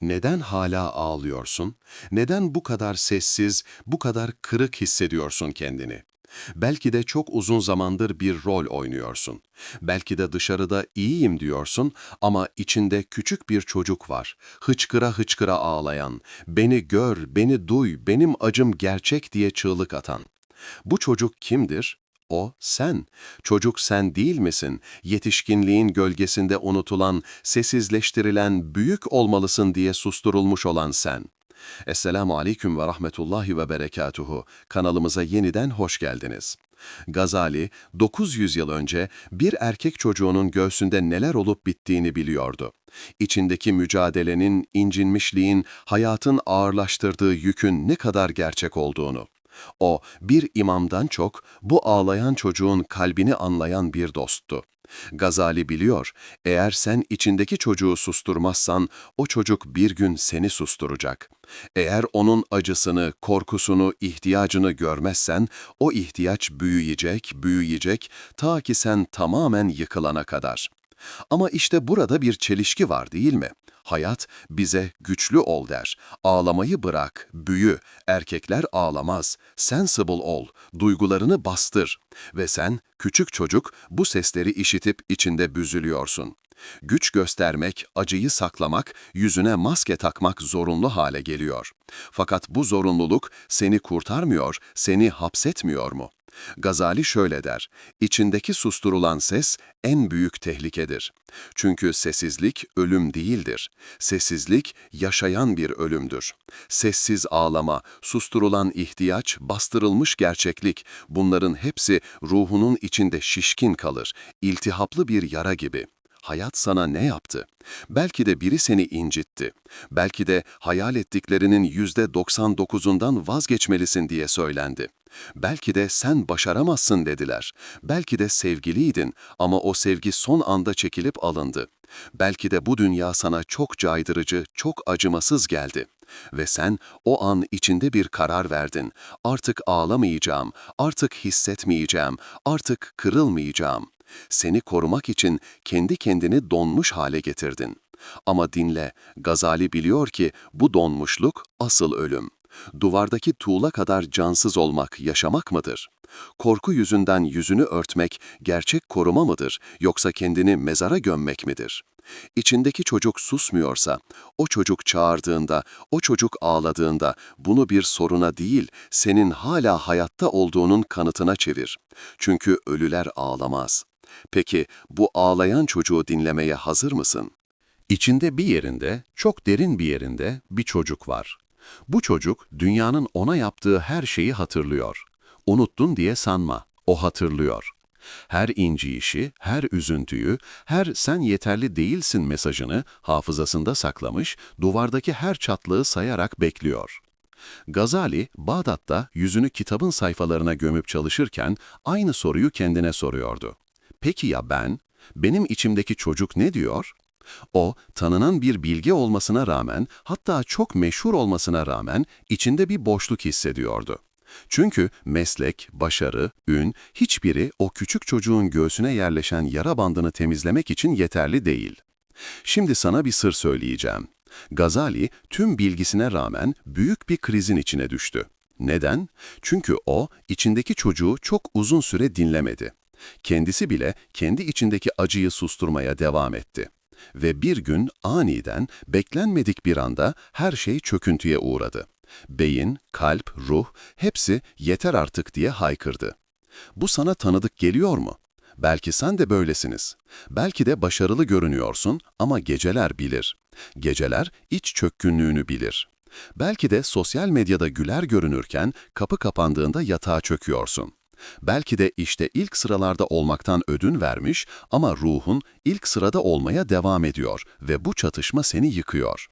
Neden hala ağlıyorsun? Neden bu kadar sessiz, bu kadar kırık hissediyorsun kendini? Belki de çok uzun zamandır bir rol oynuyorsun. Belki de dışarıda iyiyim diyorsun ama içinde küçük bir çocuk var. Hıçkıra hıçkıra ağlayan, beni gör, beni duy, benim acım gerçek diye çığlık atan. Bu çocuk kimdir? O sen. Çocuk sen değil misin? Yetişkinliğin gölgesinde unutulan, sessizleştirilen, büyük olmalısın diye susturulmuş olan sen. Esselamu aleyküm ve rahmetullahi ve berekatuhu. Kanalımıza yeniden hoş geldiniz. Gazali, 900 yıl önce bir erkek çocuğunun göğsünde neler olup bittiğini biliyordu. İçindeki mücadelenin, incinmişliğin, hayatın ağırlaştırdığı yükün ne kadar gerçek olduğunu. O, bir imamdan çok bu ağlayan çocuğun kalbini anlayan bir dosttu. Gazali biliyor, eğer sen içindeki çocuğu susturmazsan, o çocuk bir gün seni susturacak. Eğer onun acısını, korkusunu, ihtiyacını görmezsen, o ihtiyaç büyüyecek, büyüyecek, ta ki sen tamamen yıkılana kadar. Ama işte burada bir çelişki var değil mi? Hayat bize güçlü ol der. Ağlamayı bırak, büyü. Erkekler ağlamaz. Sensible ol, duygularını bastır. Ve sen, küçük çocuk, bu sesleri işitip içinde büzülüyorsun. Güç göstermek, acıyı saklamak, yüzüne maske takmak zorunlu hale geliyor. Fakat bu zorunluluk seni kurtarmıyor, seni hapsetmiyor mu? Gazali şöyle der, içindeki susturulan ses en büyük tehlikedir. Çünkü sessizlik ölüm değildir. Sessizlik yaşayan bir ölümdür. Sessiz ağlama, susturulan ihtiyaç, bastırılmış gerçeklik, bunların hepsi ruhunun içinde şişkin kalır, iltihaplı bir yara gibi. Hayat sana ne yaptı? Belki de biri seni incitti. Belki de hayal ettiklerinin yüzde 99'undan vazgeçmelisin diye söylendi. Belki de sen başaramazsın dediler. Belki de sevgiliydin ama o sevgi son anda çekilip alındı. Belki de bu dünya sana çok caydırıcı, çok acımasız geldi. Ve sen o an içinde bir karar verdin. Artık ağlamayacağım, artık hissetmeyeceğim, artık kırılmayacağım. Seni korumak için kendi kendini donmuş hale getirdin. Ama dinle, Gazali biliyor ki bu donmuşluk asıl ölüm. Duvardaki tuğla kadar cansız olmak yaşamak mıdır? Korku yüzünden yüzünü örtmek gerçek koruma mıdır yoksa kendini mezara gömmek midir? İçindeki çocuk susmuyorsa, o çocuk çağırdığında, o çocuk ağladığında bunu bir soruna değil, senin hala hayatta olduğunun kanıtına çevir. Çünkü ölüler ağlamaz. Peki bu ağlayan çocuğu dinlemeye hazır mısın? İçinde bir yerinde, çok derin bir yerinde bir çocuk var. Bu çocuk dünyanın ona yaptığı her şeyi hatırlıyor. Unuttun diye sanma, o hatırlıyor. Her inciyişi, her üzüntüyü, her sen yeterli değilsin mesajını hafızasında saklamış, duvardaki her çatlığı sayarak bekliyor. Gazali, Bağdat'ta yüzünü kitabın sayfalarına gömüp çalışırken aynı soruyu kendine soruyordu. Peki ya ben? Benim içimdeki çocuk ne diyor? O, tanınan bir bilgi olmasına rağmen, hatta çok meşhur olmasına rağmen içinde bir boşluk hissediyordu. Çünkü meslek, başarı, ün, hiçbiri o küçük çocuğun göğsüne yerleşen yara bandını temizlemek için yeterli değil. Şimdi sana bir sır söyleyeceğim. Gazali tüm bilgisine rağmen büyük bir krizin içine düştü. Neden? Çünkü o içindeki çocuğu çok uzun süre dinlemedi. Kendisi bile kendi içindeki acıyı susturmaya devam etti. Ve bir gün aniden, beklenmedik bir anda her şey çöküntüye uğradı. Beyin, kalp, ruh hepsi yeter artık diye haykırdı. Bu sana tanıdık geliyor mu? Belki sen de böylesiniz. Belki de başarılı görünüyorsun ama geceler bilir. Geceler iç çökkünlüğünü bilir. Belki de sosyal medyada güler görünürken kapı kapandığında yatağa çöküyorsun. Belki de işte ilk sıralarda olmaktan ödün vermiş ama ruhun ilk sırada olmaya devam ediyor ve bu çatışma seni yıkıyor.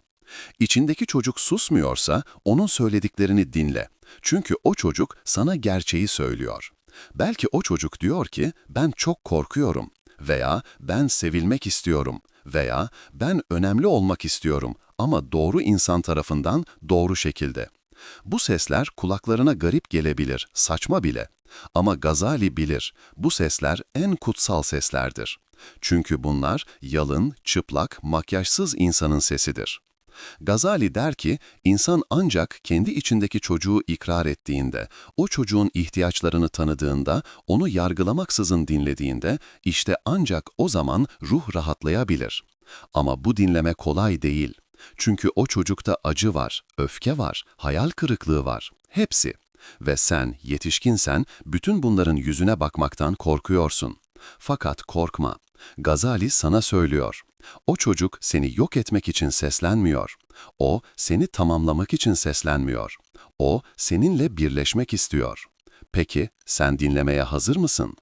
İçindeki çocuk susmuyorsa onun söylediklerini dinle. Çünkü o çocuk sana gerçeği söylüyor. Belki o çocuk diyor ki ben çok korkuyorum veya ben sevilmek istiyorum veya ben önemli olmak istiyorum ama doğru insan tarafından doğru şekilde. Bu sesler kulaklarına garip gelebilir, saçma bile. Ama Gazali bilir, bu sesler en kutsal seslerdir. Çünkü bunlar yalın, çıplak, makyajsız insanın sesidir. Gazali der ki, insan ancak kendi içindeki çocuğu ikrar ettiğinde, o çocuğun ihtiyaçlarını tanıdığında, onu yargılamaksızın dinlediğinde, işte ancak o zaman ruh rahatlayabilir. Ama bu dinleme kolay değil. Çünkü o çocukta acı var, öfke var, hayal kırıklığı var. Hepsi. Ve sen, yetişkinsen, bütün bunların yüzüne bakmaktan korkuyorsun. Fakat korkma. Gazali sana söylüyor. O çocuk seni yok etmek için seslenmiyor. O seni tamamlamak için seslenmiyor. O seninle birleşmek istiyor. Peki sen dinlemeye hazır mısın?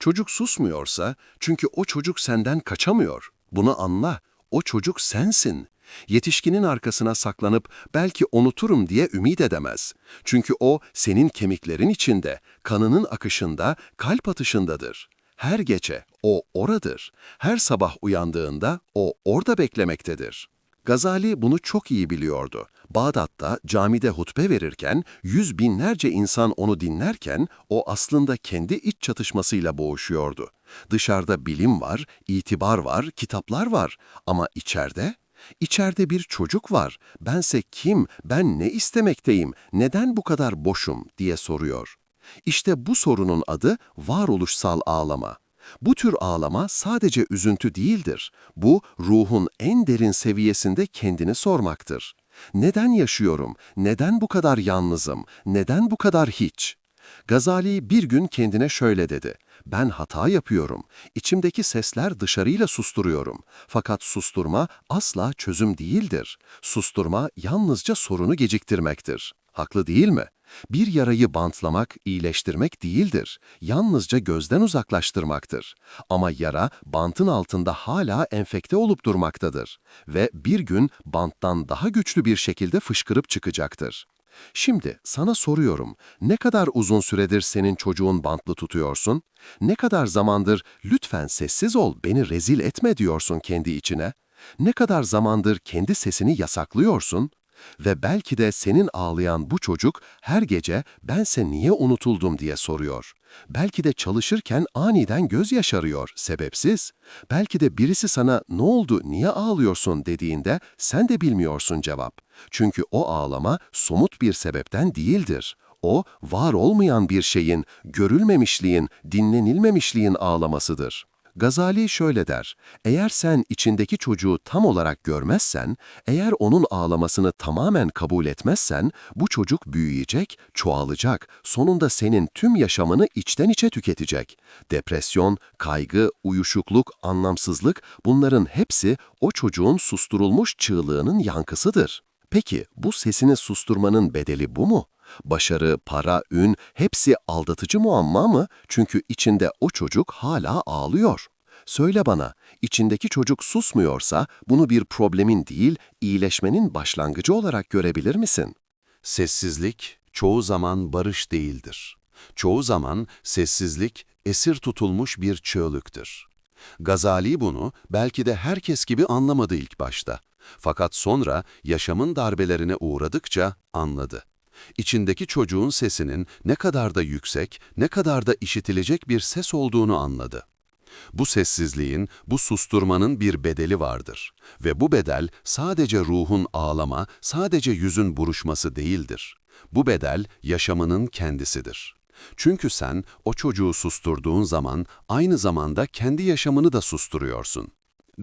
Çocuk susmuyorsa çünkü o çocuk senden kaçamıyor. Bunu anla. O çocuk sensin. Yetişkinin arkasına saklanıp belki unuturum diye ümit edemez. Çünkü o senin kemiklerin içinde, kanının akışında, kalp atışındadır. Her gece o oradır. Her sabah uyandığında o orada beklemektedir. Gazali bunu çok iyi biliyordu. Bağdat'ta camide hutbe verirken yüz binlerce insan onu dinlerken o aslında kendi iç çatışmasıyla boğuşuyordu. Dışarıda bilim var, itibar var, kitaplar var ama içeride? İçeride bir çocuk var. Bense kim, ben ne istemekteyim, neden bu kadar boşum diye soruyor. İşte bu sorunun adı varoluşsal ağlama. Bu tür ağlama sadece üzüntü değildir. Bu ruhun en derin seviyesinde kendini sormaktır. Neden yaşıyorum? Neden bu kadar yalnızım? Neden bu kadar hiç? Gazali bir gün kendine şöyle dedi. Ben hata yapıyorum. İçimdeki sesler dışarıyla susturuyorum. Fakat susturma asla çözüm değildir. Susturma yalnızca sorunu geciktirmektir. Haklı değil mi? Bir yarayı bantlamak, iyileştirmek değildir. Yalnızca gözden uzaklaştırmaktır. Ama yara bantın altında hala enfekte olup durmaktadır. Ve bir gün banttan daha güçlü bir şekilde fışkırıp çıkacaktır. Şimdi sana soruyorum, ne kadar uzun süredir senin çocuğun bantlı tutuyorsun? Ne kadar zamandır lütfen sessiz ol, beni rezil etme diyorsun kendi içine? Ne kadar zamandır kendi sesini yasaklıyorsun? Ve belki de senin ağlayan bu çocuk her gece bense niye unutuldum diye soruyor. Belki de çalışırken aniden göz yaşarıyor, sebepsiz. Belki de birisi sana ne oldu, niye ağlıyorsun dediğinde sen de bilmiyorsun cevap. Çünkü o ağlama somut bir sebepten değildir. O, var olmayan bir şeyin, görülmemişliğin, dinlenilmemişliğin ağlamasıdır. Gazali şöyle der, eğer sen içindeki çocuğu tam olarak görmezsen, eğer onun ağlamasını tamamen kabul etmezsen, bu çocuk büyüyecek, çoğalacak, sonunda senin tüm yaşamını içten içe tüketecek. Depresyon, kaygı, uyuşukluk, anlamsızlık bunların hepsi o çocuğun susturulmuş çığlığının yankısıdır. Peki bu sesini susturmanın bedeli bu mu? Başarı, para, ün hepsi aldatıcı muamma mı? Çünkü içinde o çocuk hala ağlıyor. Söyle bana, içindeki çocuk susmuyorsa bunu bir problemin değil, iyileşmenin başlangıcı olarak görebilir misin? Sessizlik çoğu zaman barış değildir. Çoğu zaman sessizlik esir tutulmuş bir çığlıktır. Gazali bunu belki de herkes gibi anlamadı ilk başta. Fakat sonra yaşamın darbelerine uğradıkça anladı. İçindeki çocuğun sesinin ne kadar da yüksek, ne kadar da işitilecek bir ses olduğunu anladı. Bu sessizliğin, bu susturmanın bir bedeli vardır. Ve bu bedel sadece ruhun ağlama, sadece yüzün buruşması değildir. Bu bedel yaşamının kendisidir. Çünkü sen o çocuğu susturduğun zaman aynı zamanda kendi yaşamını da susturuyorsun.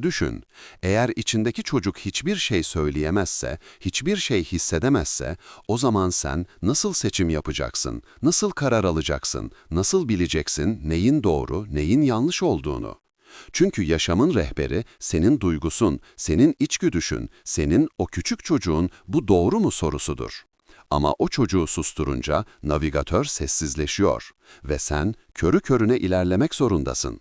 Düşün, eğer içindeki çocuk hiçbir şey söyleyemezse, hiçbir şey hissedemezse, o zaman sen nasıl seçim yapacaksın, nasıl karar alacaksın, nasıl bileceksin neyin doğru, neyin yanlış olduğunu? Çünkü yaşamın rehberi senin duygusun, senin içgüdüşün, senin o küçük çocuğun bu doğru mu sorusudur. Ama o çocuğu susturunca navigatör sessizleşiyor ve sen körü körüne ilerlemek zorundasın.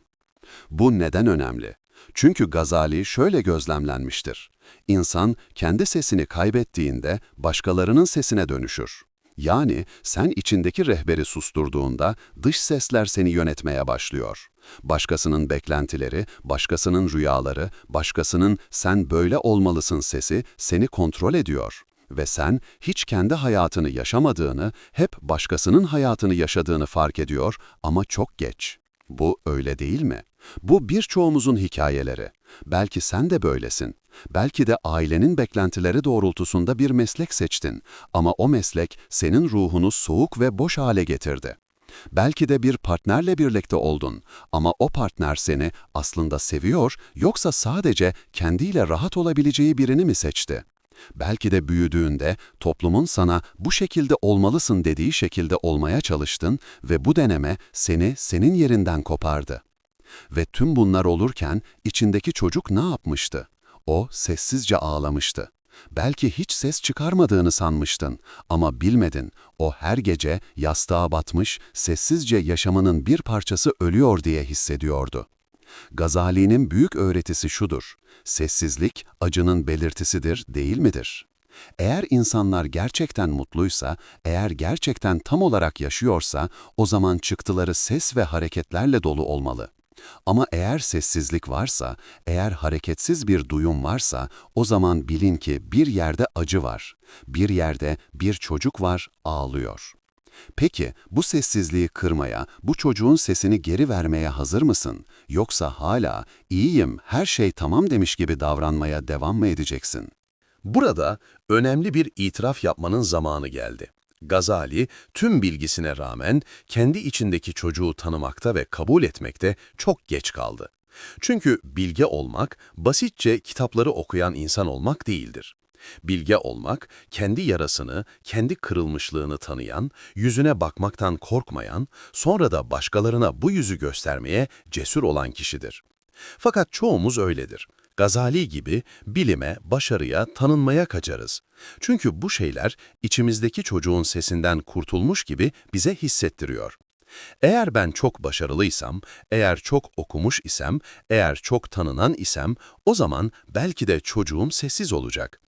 Bu neden önemli? Çünkü Gazali şöyle gözlemlenmiştir. İnsan kendi sesini kaybettiğinde başkalarının sesine dönüşür. Yani sen içindeki rehberi susturduğunda dış sesler seni yönetmeye başlıyor. Başkasının beklentileri, başkasının rüyaları, başkasının sen böyle olmalısın sesi seni kontrol ediyor. Ve sen hiç kendi hayatını yaşamadığını, hep başkasının hayatını yaşadığını fark ediyor ama çok geç. Bu öyle değil mi? Bu birçoğumuzun hikayeleri. Belki sen de böylesin. Belki de ailenin beklentileri doğrultusunda bir meslek seçtin ama o meslek senin ruhunu soğuk ve boş hale getirdi. Belki de bir partnerle birlikte oldun ama o partner seni aslında seviyor yoksa sadece kendiyle rahat olabileceği birini mi seçti? Belki de büyüdüğünde toplumun sana bu şekilde olmalısın dediği şekilde olmaya çalıştın ve bu deneme seni senin yerinden kopardı. Ve tüm bunlar olurken içindeki çocuk ne yapmıştı? O sessizce ağlamıştı. Belki hiç ses çıkarmadığını sanmıştın ama bilmedin. O her gece yastığa batmış, sessizce yaşamının bir parçası ölüyor diye hissediyordu. Gazali'nin büyük öğretisi şudur. Sessizlik acının belirtisidir, değil midir? Eğer insanlar gerçekten mutluysa, eğer gerçekten tam olarak yaşıyorsa, o zaman çıktıları ses ve hareketlerle dolu olmalı. Ama eğer sessizlik varsa, eğer hareketsiz bir duyum varsa, o zaman bilin ki bir yerde acı var. Bir yerde bir çocuk var, ağlıyor. Peki bu sessizliği kırmaya, bu çocuğun sesini geri vermeye hazır mısın? Yoksa hala iyiyim, her şey tamam demiş gibi davranmaya devam mı edeceksin? Burada önemli bir itiraf yapmanın zamanı geldi. Gazali tüm bilgisine rağmen kendi içindeki çocuğu tanımakta ve kabul etmekte çok geç kaldı. Çünkü bilge olmak basitçe kitapları okuyan insan olmak değildir. Bilge olmak, kendi yarasını, kendi kırılmışlığını tanıyan, yüzüne bakmaktan korkmayan, sonra da başkalarına bu yüzü göstermeye cesur olan kişidir. Fakat çoğumuz öyledir. Gazali gibi bilime, başarıya, tanınmaya kaçarız. Çünkü bu şeyler içimizdeki çocuğun sesinden kurtulmuş gibi bize hissettiriyor. Eğer ben çok başarılıysam, eğer çok okumuş isem, eğer çok tanınan isem, o zaman belki de çocuğum sessiz olacak.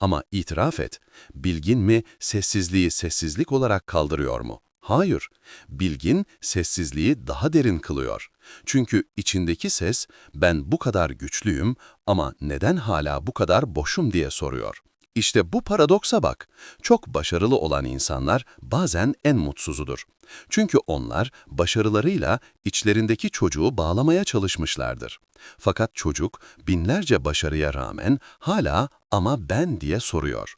Ama itiraf et, bilgin mi sessizliği sessizlik olarak kaldırıyor mu? Hayır, bilgin sessizliği daha derin kılıyor. Çünkü içindeki ses, ben bu kadar güçlüyüm ama neden hala bu kadar boşum diye soruyor. İşte bu paradoksa bak. Çok başarılı olan insanlar bazen en mutsuzudur. Çünkü onlar başarılarıyla içlerindeki çocuğu bağlamaya çalışmışlardır. Fakat çocuk binlerce başarıya rağmen hala ama ben diye soruyor.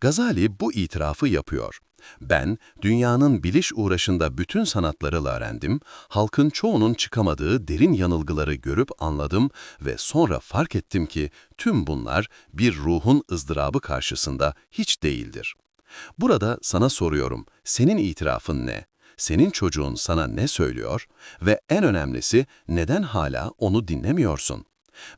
Gazali bu itirafı yapıyor. Ben, dünyanın biliş uğraşında bütün sanatları öğrendim, halkın çoğunun çıkamadığı derin yanılgıları görüp anladım ve sonra fark ettim ki tüm bunlar bir ruhun ızdırabı karşısında hiç değildir. Burada sana soruyorum, senin itirafın ne? Senin çocuğun sana ne söylüyor ve en önemlisi neden hala onu dinlemiyorsun?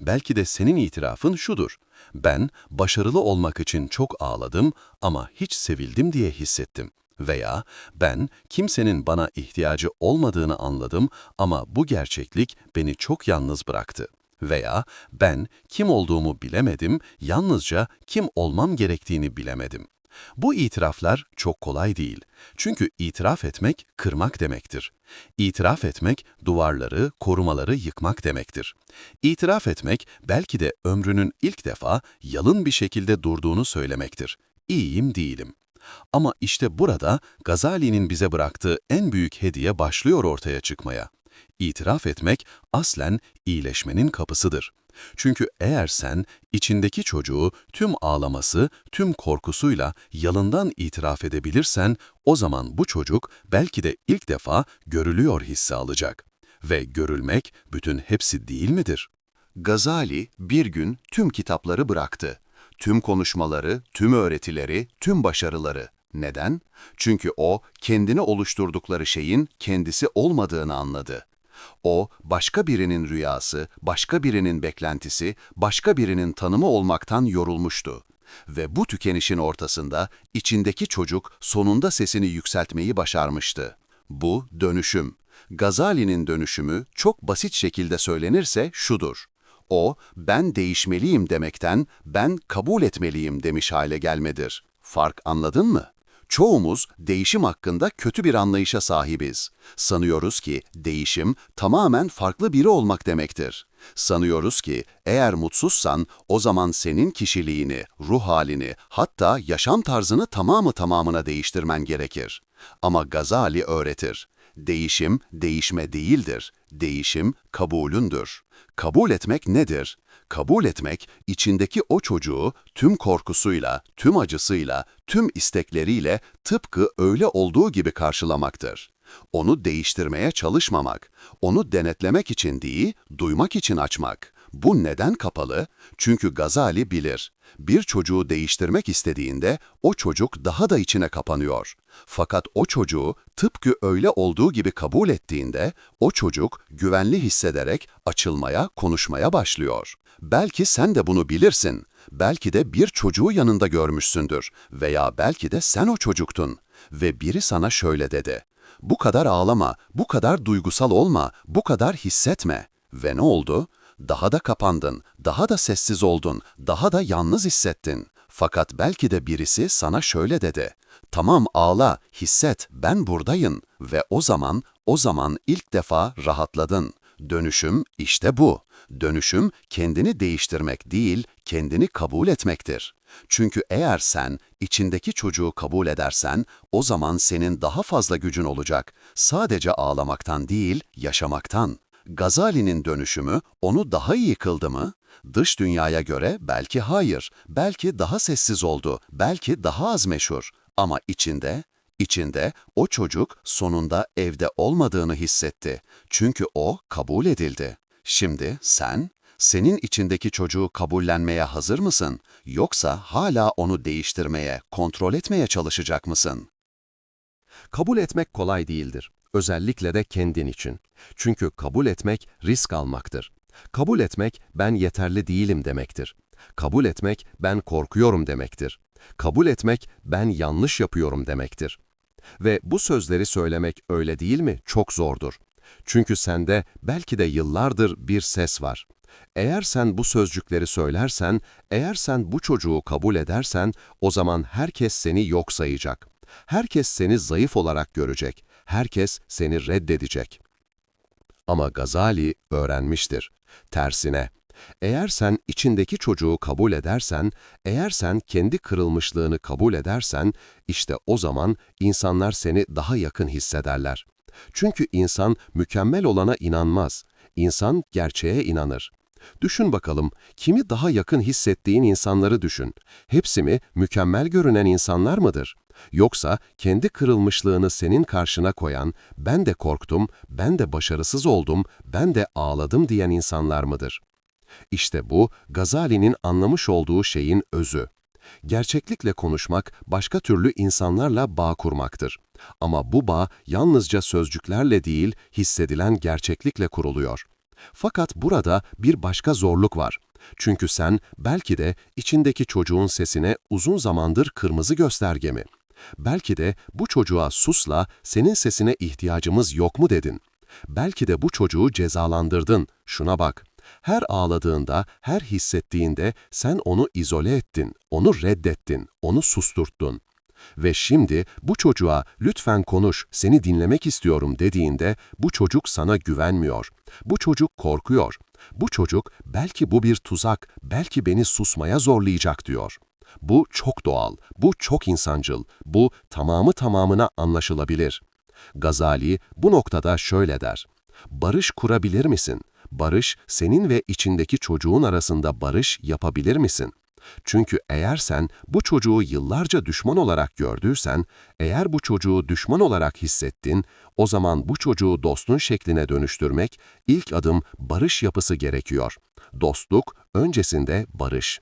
Belki de senin itirafın şudur. Ben başarılı olmak için çok ağladım ama hiç sevildim diye hissettim. Veya ben kimsenin bana ihtiyacı olmadığını anladım ama bu gerçeklik beni çok yalnız bıraktı. Veya ben kim olduğumu bilemedim, yalnızca kim olmam gerektiğini bilemedim. Bu itiraflar çok kolay değil. Çünkü itiraf etmek kırmak demektir. İtiraf etmek duvarları, korumaları yıkmak demektir. İtiraf etmek belki de ömrünün ilk defa yalın bir şekilde durduğunu söylemektir. İyiyim değilim. Ama işte burada Gazali'nin bize bıraktığı en büyük hediye başlıyor ortaya çıkmaya. İtiraf etmek aslen iyileşmenin kapısıdır. Çünkü eğer sen içindeki çocuğu tüm ağlaması, tüm korkusuyla yalından itiraf edebilirsen, o zaman bu çocuk belki de ilk defa görülüyor hissi alacak. Ve görülmek bütün hepsi değil midir? Gazali bir gün tüm kitapları bıraktı. Tüm konuşmaları, tüm öğretileri, tüm başarıları. Neden? Çünkü o kendini oluşturdukları şeyin kendisi olmadığını anladı. O, başka birinin rüyası, başka birinin beklentisi, başka birinin tanımı olmaktan yorulmuştu. Ve bu tükenişin ortasında içindeki çocuk sonunda sesini yükseltmeyi başarmıştı. Bu dönüşüm. Gazali'nin dönüşümü çok basit şekilde söylenirse şudur. O, ben değişmeliyim demekten ben kabul etmeliyim demiş hale gelmedir. Fark anladın mı? Çoğumuz değişim hakkında kötü bir anlayışa sahibiz. Sanıyoruz ki değişim tamamen farklı biri olmak demektir. Sanıyoruz ki eğer mutsuzsan o zaman senin kişiliğini, ruh halini, hatta yaşam tarzını tamamı tamamına değiştirmen gerekir. Ama Gazali öğretir. Değişim, değişme değildir. Değişim, kabulündür. Kabul etmek nedir? Kabul etmek, içindeki o çocuğu tüm korkusuyla, tüm acısıyla, tüm istekleriyle tıpkı öyle olduğu gibi karşılamaktır. Onu değiştirmeye çalışmamak, onu denetlemek için değil, duymak için açmak. Bu neden kapalı? Çünkü Gazali bilir. Bir çocuğu değiştirmek istediğinde o çocuk daha da içine kapanıyor. Fakat o çocuğu tıpkı öyle olduğu gibi kabul ettiğinde o çocuk güvenli hissederek açılmaya, konuşmaya başlıyor. Belki sen de bunu bilirsin. Belki de bir çocuğu yanında görmüşsündür veya belki de sen o çocuktun ve biri sana şöyle dedi. Bu kadar ağlama, bu kadar duygusal olma, bu kadar hissetme. Ve ne oldu? Daha da kapandın, daha da sessiz oldun, daha da yalnız hissettin. Fakat belki de birisi sana şöyle dedi. Tamam ağla, hisset, ben buradayım. Ve o zaman, o zaman ilk defa rahatladın. Dönüşüm işte bu. Dönüşüm kendini değiştirmek değil, kendini kabul etmektir. Çünkü eğer sen içindeki çocuğu kabul edersen, o zaman senin daha fazla gücün olacak. Sadece ağlamaktan değil, yaşamaktan. Gazali'nin dönüşümü onu daha iyi kıldı mı? Dış dünyaya göre belki hayır, belki daha sessiz oldu, belki daha az meşhur. Ama içinde, içinde o çocuk sonunda evde olmadığını hissetti. Çünkü o kabul edildi. Şimdi sen, senin içindeki çocuğu kabullenmeye hazır mısın? Yoksa hala onu değiştirmeye, kontrol etmeye çalışacak mısın? Kabul etmek kolay değildir. Özellikle de kendin için. Çünkü kabul etmek risk almaktır. Kabul etmek ben yeterli değilim demektir. Kabul etmek ben korkuyorum demektir. Kabul etmek ben yanlış yapıyorum demektir. Ve bu sözleri söylemek öyle değil mi? Çok zordur. Çünkü sende belki de yıllardır bir ses var. Eğer sen bu sözcükleri söylersen, eğer sen bu çocuğu kabul edersen, o zaman herkes seni yok sayacak. Herkes seni zayıf olarak görecek. Herkes seni reddedecek. Ama Gazali öğrenmiştir. Tersine, eğer sen içindeki çocuğu kabul edersen, eğer sen kendi kırılmışlığını kabul edersen, işte o zaman insanlar seni daha yakın hissederler. Çünkü insan mükemmel olana inanmaz. İnsan gerçeğe inanır. Düşün bakalım, kimi daha yakın hissettiğin insanları düşün. Hepsi mi mükemmel görünen insanlar mıdır? Yoksa kendi kırılmışlığını senin karşına koyan, ben de korktum, ben de başarısız oldum, ben de ağladım diyen insanlar mıdır? İşte bu, Gazali'nin anlamış olduğu şeyin özü. Gerçeklikle konuşmak, başka türlü insanlarla bağ kurmaktır. Ama bu bağ yalnızca sözcüklerle değil, hissedilen gerçeklikle kuruluyor. Fakat burada bir başka zorluk var. Çünkü sen belki de içindeki çocuğun sesine uzun zamandır kırmızı gösterge mi? Belki de bu çocuğa susla, senin sesine ihtiyacımız yok mu dedin. Belki de bu çocuğu cezalandırdın, şuna bak. Her ağladığında, her hissettiğinde sen onu izole ettin, onu reddettin, onu susturttun. Ve şimdi bu çocuğa lütfen konuş, seni dinlemek istiyorum dediğinde bu çocuk sana güvenmiyor. Bu çocuk korkuyor. Bu çocuk belki bu bir tuzak, belki beni susmaya zorlayacak diyor. Bu çok doğal, bu çok insancıl, bu tamamı tamamına anlaşılabilir. Gazali bu noktada şöyle der. Barış kurabilir misin? Barış, senin ve içindeki çocuğun arasında barış yapabilir misin? Çünkü eğer sen bu çocuğu yıllarca düşman olarak gördüysen, eğer bu çocuğu düşman olarak hissettin, o zaman bu çocuğu dostun şekline dönüştürmek, ilk adım barış yapısı gerekiyor. Dostluk, öncesinde barış.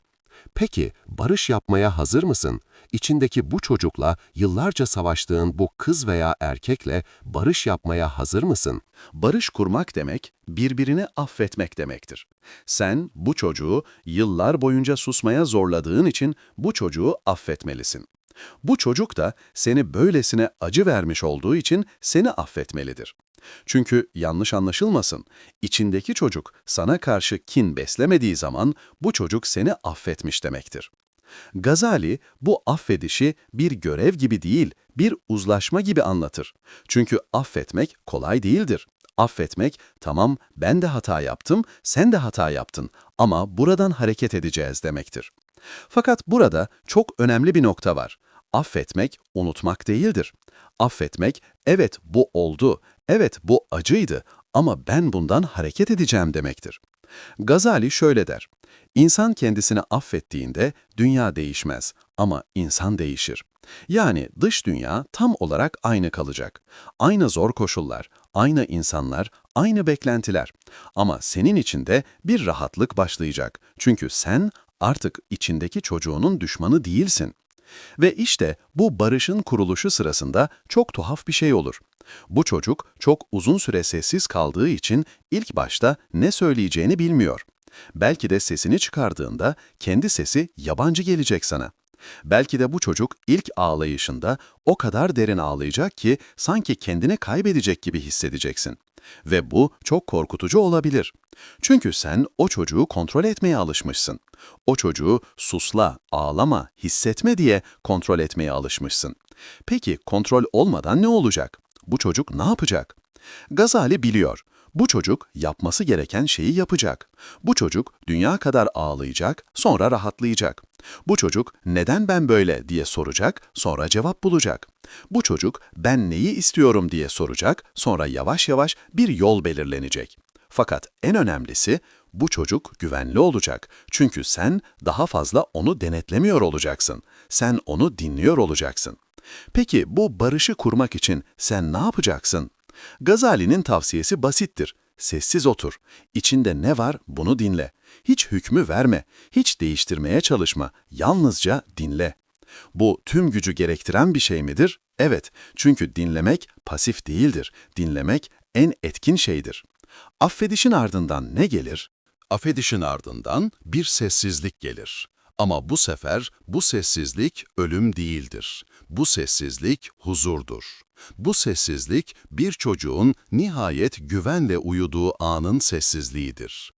Peki, barış yapmaya hazır mısın? İçindeki bu çocukla, yıllarca savaştığın bu kız veya erkekle barış yapmaya hazır mısın? Barış kurmak demek, birbirini affetmek demektir. Sen bu çocuğu yıllar boyunca susmaya zorladığın için bu çocuğu affetmelisin. Bu çocuk da seni böylesine acı vermiş olduğu için seni affetmelidir. Çünkü yanlış anlaşılmasın, içindeki çocuk sana karşı kin beslemediği zaman bu çocuk seni affetmiş demektir. Gazali bu affedişi bir görev gibi değil, bir uzlaşma gibi anlatır. Çünkü affetmek kolay değildir. Affetmek, tamam ben de hata yaptım, sen de hata yaptın ama buradan hareket edeceğiz demektir. Fakat burada çok önemli bir nokta var. Affetmek, unutmak değildir. Affetmek, evet bu oldu, Evet bu acıydı ama ben bundan hareket edeceğim demektir. Gazali şöyle der. İnsan kendisini affettiğinde dünya değişmez ama insan değişir. Yani dış dünya tam olarak aynı kalacak. Aynı zor koşullar, aynı insanlar, aynı beklentiler. Ama senin içinde bir rahatlık başlayacak. Çünkü sen artık içindeki çocuğunun düşmanı değilsin. Ve işte bu barışın kuruluşu sırasında çok tuhaf bir şey olur. Bu çocuk çok uzun süre sessiz kaldığı için ilk başta ne söyleyeceğini bilmiyor. Belki de sesini çıkardığında kendi sesi yabancı gelecek sana. Belki de bu çocuk ilk ağlayışında o kadar derin ağlayacak ki sanki kendini kaybedecek gibi hissedeceksin. Ve bu çok korkutucu olabilir. Çünkü sen o çocuğu kontrol etmeye alışmışsın. O çocuğu susla, ağlama, hissetme diye kontrol etmeye alışmışsın. Peki kontrol olmadan ne olacak? Bu çocuk ne yapacak? Gazali biliyor. Bu çocuk yapması gereken şeyi yapacak. Bu çocuk dünya kadar ağlayacak, sonra rahatlayacak. Bu çocuk neden ben böyle diye soracak, sonra cevap bulacak. Bu çocuk ben neyi istiyorum diye soracak, sonra yavaş yavaş bir yol belirlenecek. Fakat en önemlisi bu çocuk güvenli olacak. Çünkü sen daha fazla onu denetlemiyor olacaksın. Sen onu dinliyor olacaksın. Peki bu barışı kurmak için sen ne yapacaksın? Gazali'nin tavsiyesi basittir. Sessiz otur. İçinde ne var bunu dinle. Hiç hükmü verme. Hiç değiştirmeye çalışma. Yalnızca dinle. Bu tüm gücü gerektiren bir şey midir? Evet. Çünkü dinlemek pasif değildir. Dinlemek en etkin şeydir. Affedişin ardından ne gelir? Affedişin ardından bir sessizlik gelir. Ama bu sefer bu sessizlik ölüm değildir. Bu sessizlik huzurdur. Bu sessizlik bir çocuğun nihayet güvenle uyuduğu anın sessizliğidir.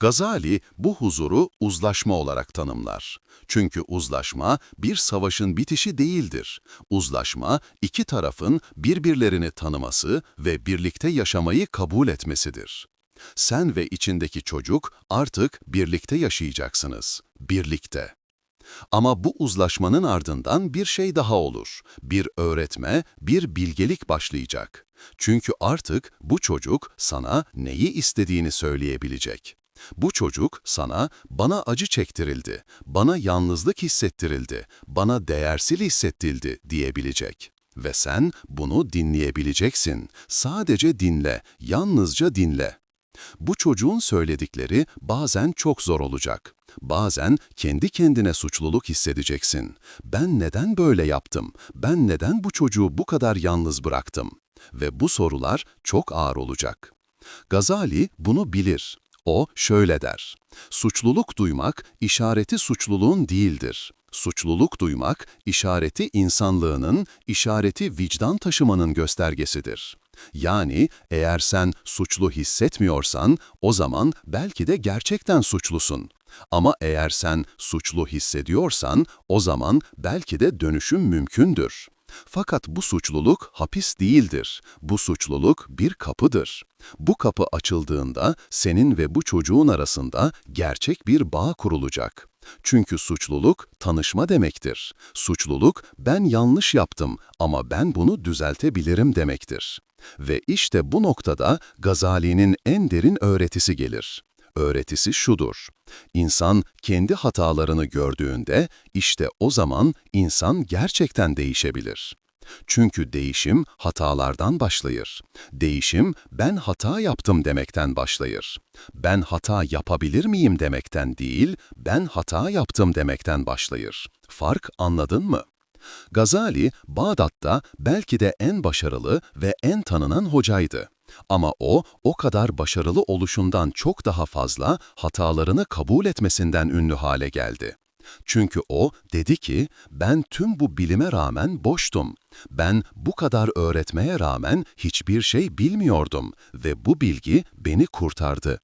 Gazali bu huzuru uzlaşma olarak tanımlar. Çünkü uzlaşma bir savaşın bitişi değildir. Uzlaşma iki tarafın birbirlerini tanıması ve birlikte yaşamayı kabul etmesidir. Sen ve içindeki çocuk artık birlikte yaşayacaksınız. Birlikte. Ama bu uzlaşmanın ardından bir şey daha olur. Bir öğretme, bir bilgelik başlayacak. Çünkü artık bu çocuk sana neyi istediğini söyleyebilecek. Bu çocuk sana bana acı çektirildi, bana yalnızlık hissettirildi, bana değersiz hissettirildi diyebilecek. Ve sen bunu dinleyebileceksin. Sadece dinle, yalnızca dinle. Bu çocuğun söyledikleri bazen çok zor olacak. Bazen kendi kendine suçluluk hissedeceksin. Ben neden böyle yaptım? Ben neden bu çocuğu bu kadar yalnız bıraktım? Ve bu sorular çok ağır olacak. Gazali bunu bilir. O şöyle der. Suçluluk duymak işareti suçluluğun değildir. Suçluluk duymak işareti insanlığının, işareti vicdan taşımanın göstergesidir. Yani eğer sen suçlu hissetmiyorsan o zaman belki de gerçekten suçlusun. Ama eğer sen suçlu hissediyorsan o zaman belki de dönüşüm mümkündür. Fakat bu suçluluk hapis değildir. Bu suçluluk bir kapıdır. Bu kapı açıldığında senin ve bu çocuğun arasında gerçek bir bağ kurulacak. Çünkü suçluluk tanışma demektir. Suçluluk ben yanlış yaptım ama ben bunu düzeltebilirim demektir. Ve işte bu noktada Gazali'nin en derin öğretisi gelir. Öğretisi şudur. İnsan kendi hatalarını gördüğünde işte o zaman insan gerçekten değişebilir. Çünkü değişim hatalardan başlayır. Değişim ben hata yaptım demekten başlayır. Ben hata yapabilir miyim demekten değil, ben hata yaptım demekten başlayır. Fark anladın mı? Gazali, Bağdat'ta belki de en başarılı ve en tanınan hocaydı. Ama o, o kadar başarılı oluşundan çok daha fazla hatalarını kabul etmesinden ünlü hale geldi. Çünkü o dedi ki, ben tüm bu bilime rağmen boştum. Ben bu kadar öğretmeye rağmen hiçbir şey bilmiyordum ve bu bilgi beni kurtardı.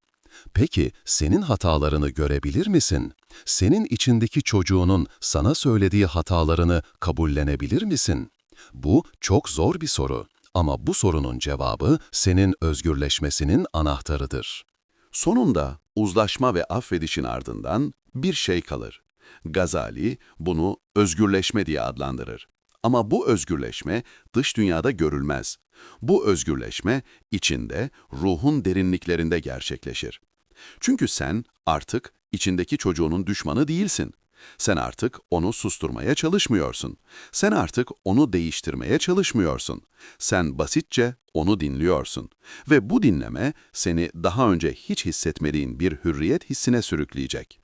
Peki senin hatalarını görebilir misin? Senin içindeki çocuğunun sana söylediği hatalarını kabullenebilir misin? Bu çok zor bir soru ama bu sorunun cevabı senin özgürleşmesinin anahtarıdır. Sonunda uzlaşma ve affedişin ardından bir şey kalır. Gazali bunu özgürleşme diye adlandırır. Ama bu özgürleşme dış dünyada görülmez. Bu özgürleşme içinde, ruhun derinliklerinde gerçekleşir. Çünkü sen artık içindeki çocuğunun düşmanı değilsin. Sen artık onu susturmaya çalışmıyorsun. Sen artık onu değiştirmeye çalışmıyorsun. Sen basitçe onu dinliyorsun. Ve bu dinleme seni daha önce hiç hissetmediğin bir hürriyet hissine sürükleyecek.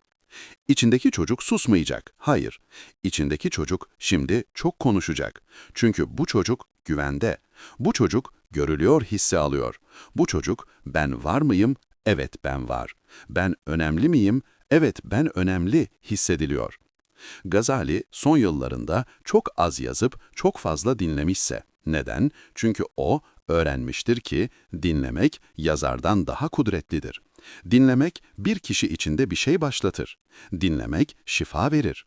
İçindeki çocuk susmayacak. Hayır. İçindeki çocuk şimdi çok konuşacak. Çünkü bu çocuk güvende. Bu çocuk görülüyor hissi alıyor. Bu çocuk ben var mıyım? Evet ben var. Ben önemli miyim? Evet ben önemli hissediliyor. Gazali son yıllarında çok az yazıp çok fazla dinlemişse. Neden? Çünkü o öğrenmiştir ki dinlemek yazardan daha kudretlidir. Dinlemek bir kişi içinde bir şey başlatır. Dinlemek şifa verir.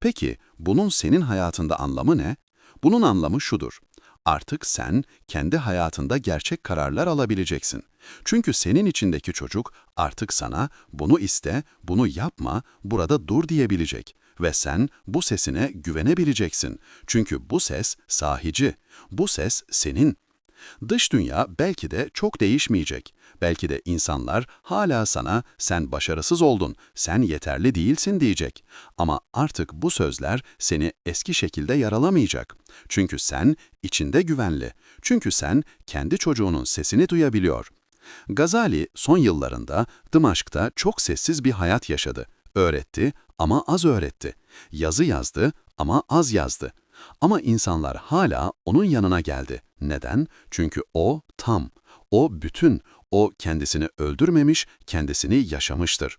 Peki bunun senin hayatında anlamı ne? Bunun anlamı şudur. Artık sen kendi hayatında gerçek kararlar alabileceksin. Çünkü senin içindeki çocuk artık sana bunu iste, bunu yapma, burada dur diyebilecek. Ve sen bu sesine güvenebileceksin. Çünkü bu ses sahici. Bu ses senin. Dış dünya belki de çok değişmeyecek. Belki de insanlar hala sana sen başarısız oldun, sen yeterli değilsin diyecek. Ama artık bu sözler seni eski şekilde yaralamayacak. Çünkü sen içinde güvenli. Çünkü sen kendi çocuğunun sesini duyabiliyor. Gazali son yıllarında Dımaşk'ta çok sessiz bir hayat yaşadı. Öğretti ama az öğretti. Yazı yazdı ama az yazdı. Ama insanlar hala onun yanına geldi. Neden? Çünkü o tam, o bütün, o kendisini öldürmemiş, kendisini yaşamıştır.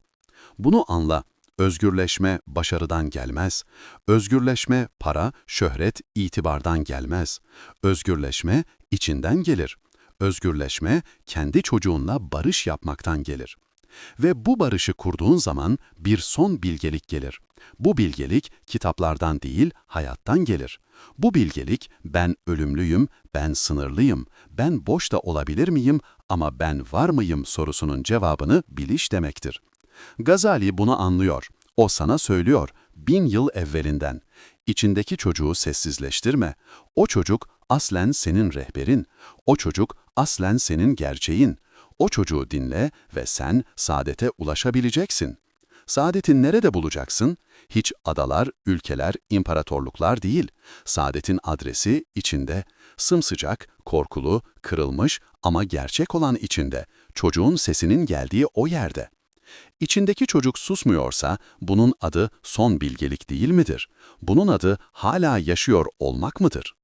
Bunu anla. Özgürleşme başarıdan gelmez. Özgürleşme para, şöhret, itibardan gelmez. Özgürleşme içinden gelir. Özgürleşme kendi çocuğunla barış yapmaktan gelir. Ve bu barışı kurduğun zaman bir son bilgelik gelir. Bu bilgelik kitaplardan değil, hayattan gelir. Bu bilgelik ben ölümlüyüm, ben sınırlıyım, ben boş da olabilir miyim ama ben var mıyım sorusunun cevabını biliş demektir. Gazali bunu anlıyor. O sana söylüyor, bin yıl evvelinden. İçindeki çocuğu sessizleştirme. O çocuk aslen senin rehberin. O çocuk aslen senin gerçeğin. O çocuğu dinle ve sen saadete ulaşabileceksin. Saadeti nerede bulacaksın? Hiç adalar, ülkeler, imparatorluklar değil. Saadetin adresi içinde. Sımsıcak, korkulu, kırılmış ama gerçek olan içinde. Çocuğun sesinin geldiği o yerde. İçindeki çocuk susmuyorsa bunun adı son bilgelik değil midir? Bunun adı hala yaşıyor olmak mıdır?